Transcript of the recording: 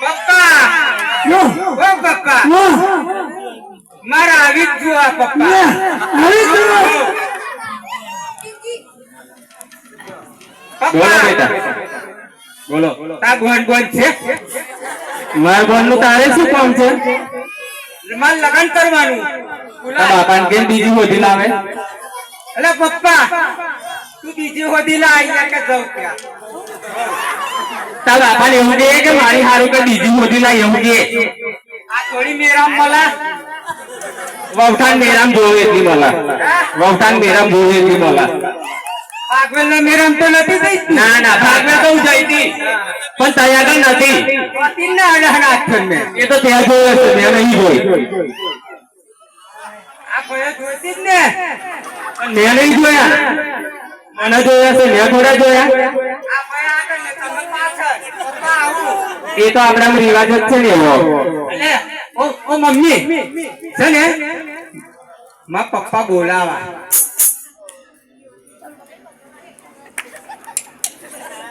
પપ્પા! ઓ પપ્પા! મારા આવી જ આ પપ્પા. આવી. બોલો બેટા. બોલો. તા ગોન ગોન છે? મારા બોનનું તારે શું કામ છે? મારે લગન કરવાનું. બાપા ને કેમ બીજી હોધી લાવે? અલે પપ્પા તું બીજી હોદી લા અહીંયા કે જાઉં ત્યાં. તારા બાપાને એવું કે મારી હારું કે બીજી હોધી ના એવું કે આ થોડી મેરામ મલા. વવઠાન મેરામ જોવે એટલી મલા. વવઠાન મેરામ જોવે એટલી મલા. ભાગવેલ ને મેરામ તો નથી થઈ ના ના ભાગવેલ તો જઈ હતી પણ તૈયાર નથી. પતિ ના અડહન ને એ તો ત્યાં જોવે છે મેં નહીં જોઈ આ કોઈ જોતી જ ને. મેં નહીં જોયા. મને જોયા છે મેં થોડા જોયા. ને એ તો આપણા રિવાજ જ છે ને એવો. ઓ મમ્મી. છે ને? મા પપ્પા બોલાવા.